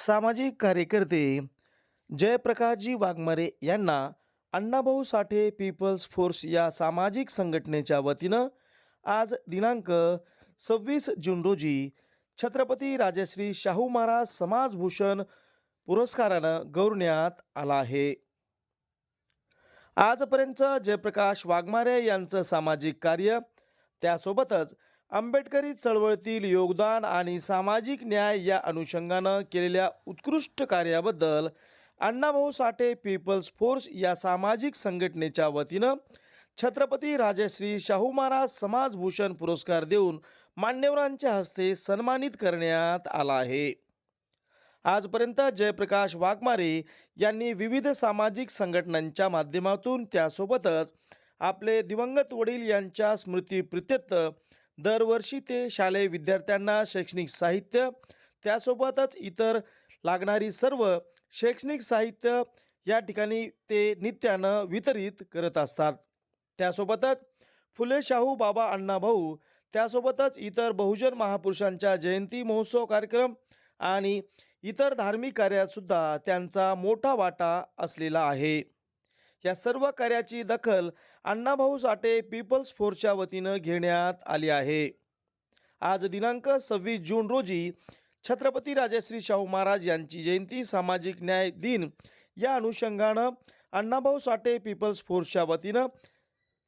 सामाजिक कार्यकर्ते जयप्रकाशजी वाघमारे यांना अण्णाभाऊ साठे पीपल्स फोर्स या सामाजिक संघटनेच्या वतीनं आज दिनांक सव्वीस जून रोजी छत्रपती राजश्री शाहू महाराज समाजभूषण पुरस्कारानं गौरवण्यात आला आहे. आजपर्यंत जयप्रकाश वाघमारे यांचं सामाजिक कार्य त्यासोबतच आंबेडकरी चळवळीतील योगदान आणि सामाजिक न्याय या अनुषंगानं केलेल्या उत्कृष्ट कार्याबद्दल अण्णाभाऊ साठे पीपल्स फोर्स या सामाजिक संघटनेच्या वतीनं छत्रपती राजश्री शाहू महाराज समाजभूषण पुरस्कार देऊन मान्यवरांच्या हस्ते सन्मानित करण्यात आला आहे. आजपर्यंत जयप्रकाश वाघमारे यांनी विविध सामाजिक संघटनांच्या माध्यमातून त्यासोबतच आपले दिवंगत वडील यांच्या स्मृतीप्रित्यर्थ दरवर्षी ते शालेय विद्यार्थ्यांना शैक्षणिक साहित्य त्यासोबतच इतर लागणारी सर्व शैक्षणिक साहित्य या ठिकाणी ते नित्यानं वितरित करत असतात. त्यासोबतच फुले शाहू बाबा अण्णाभाऊ त्यासोबतच इतर बहुजन महापुरुषांच्या जयंती महोत्सव कार्यक्रम आणि इतर धार्मिक कार्यातसुद्धा त्यांचा मोठा वाटा असलेला आहे. या सर्व कार्याची दखल अण्णाभाऊ साठे पीपल्स फोर्सच्या वतीनं घेण्यात आली आहे. आज दिनांक सव्वीस जून रोजी छत्रपती राजश्री शाहू महाराज यांची जयंती सामाजिक न्याय दिन या अनुषंगानं अण्णाभाऊ साठे पीपल्स फोर्सच्या वतीनं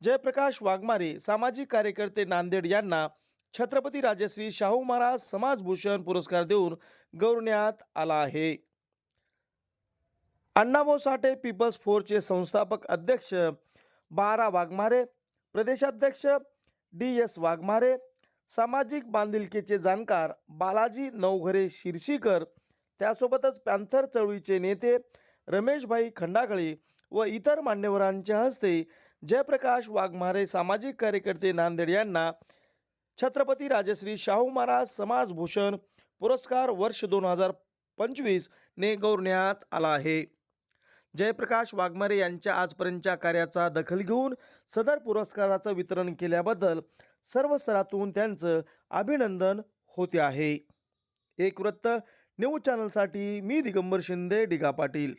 जयप्रकाश वाघमारे सामाजिक कार्यकर्ते नांदेड यांना छत्रपती राजश्री शाहू महाराज समाजभूषण पुरस्कार देऊन गौरवण्यात आला आहे. अण्णाभाऊ साठे पीपल्स फोरचे संस्थापक अध्यक्ष बारा वाघमारे प्रदेशाध्यक्ष डी एस वाघमारे सामाजिक बांधिलकीचे जाणकार बालाजी नवघरे शिरशीकर त्यासोबतच पॅन्थर चळवळीचे नेते रमेशभाई खंडागळे व इतर मान्यवरांच्या हस्ते जयप्रकाश वाघमारे सामाजिक कार्यकर्ते नांदेड यांना छत्रपती राजश्री शाहू महाराज समाजभूषण पुरस्कार वर्ष दोन हजार पंचवीस ने गौरवण्यात आला आहे. जयप्रकाश वाघमारे यांच्या आजपर्यंतच्या कार्याचा दखल घेऊन सदर पुरस्काराचं वितरण केल्याबद्दल सर्व स्तरातून त्यांचं अभिनंदन होते आहे. एक वृत्त न्यूज चॅनलसाठी मी दिगंबर शिंदे डिगा पाटील.